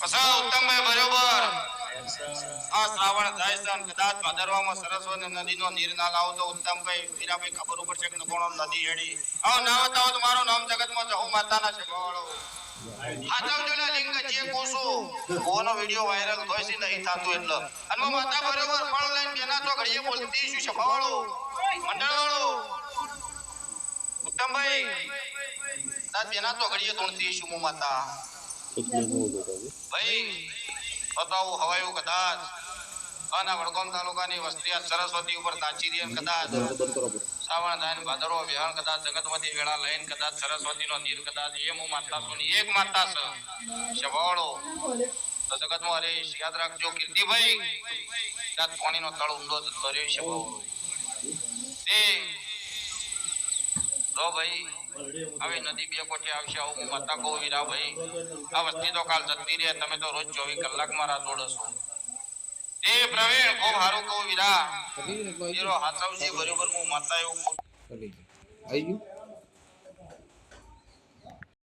Uttambhai viral થાય એટલે. માતા બેના તો ઘડીએ બોલતી શું ઉત્તમભાઈ. તાર બેના તો ઘડીએ તોણતી શું ભાઈ, બતાવો, હવાયું કદાચ. સરસ્વતી ઉપર તાચી કદાચ. શ્રાવણ દાન એક માતા છે. શવાળો. તો જગતમાં હરીશ યાદ રાખજો, કીર્તિભાઈ. ત્યાં પાણીનો તળ ઊંડો જતો રહ્યો બહુ તે રો ભાઈ હવે નદી બે કોઠે આવશે આવું હું માતા કહું વીરા ભાઈ આ વસ્તી તો કાલ જતી રહે તમે તો રોજ ચોવીસ કલાકમાં રાહ જોડો છો. તે પ્રવીણ ખૂબ સારું કહું વીરા. એરો હાથવજી બરોબર હું માતા એવું આવી ગયું?